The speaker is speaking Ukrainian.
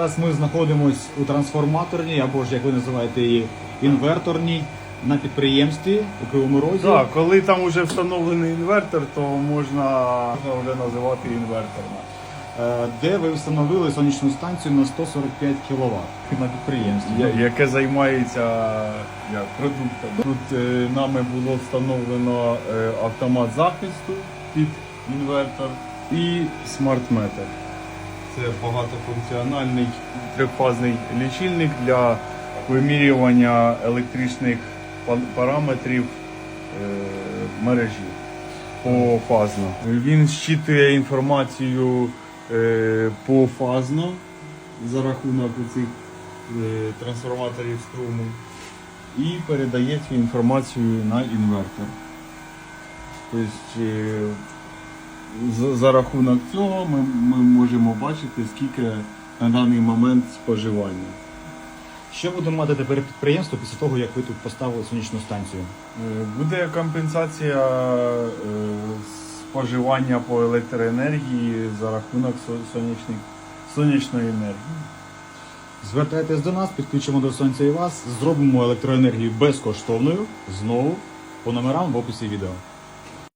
Зараз ми знаходимося у трансформаторній, або ж як ви називаєте її, інверторній на підприємстві у Кривому Розі. Так, коли там вже встановлений інвертор, то можна вже називати інверторна. Е, де ви встановили сонячну станцію на 145 кВт на підприємстві. Я- яке займається як, продуктом. Тут е, нами було встановлено е, автомат захисту під інвертор і смарт-метр. Це багатофункціональний трьохфазний лічильник для вимірювання електричних параметрів е, мережі пофазно. Він щитує інформацію е, пофазно за рахунок цих е, трансформаторів струму і передає цю інформацію на інвертор. Тобто за, за рахунок цього ми, ми можемо бачити, скільки на даний момент споживання. Що буде мати тепер підприємство після того, як ви тут поставили сонячну станцію? Е, Буде компенсація е, споживання по електроенергії за рахунок со- сонячних, сонячної енергії. Звертайтесь до нас, підключимо до сонця і вас, зробимо електроенергію безкоштовною знову по номерам в описі відео.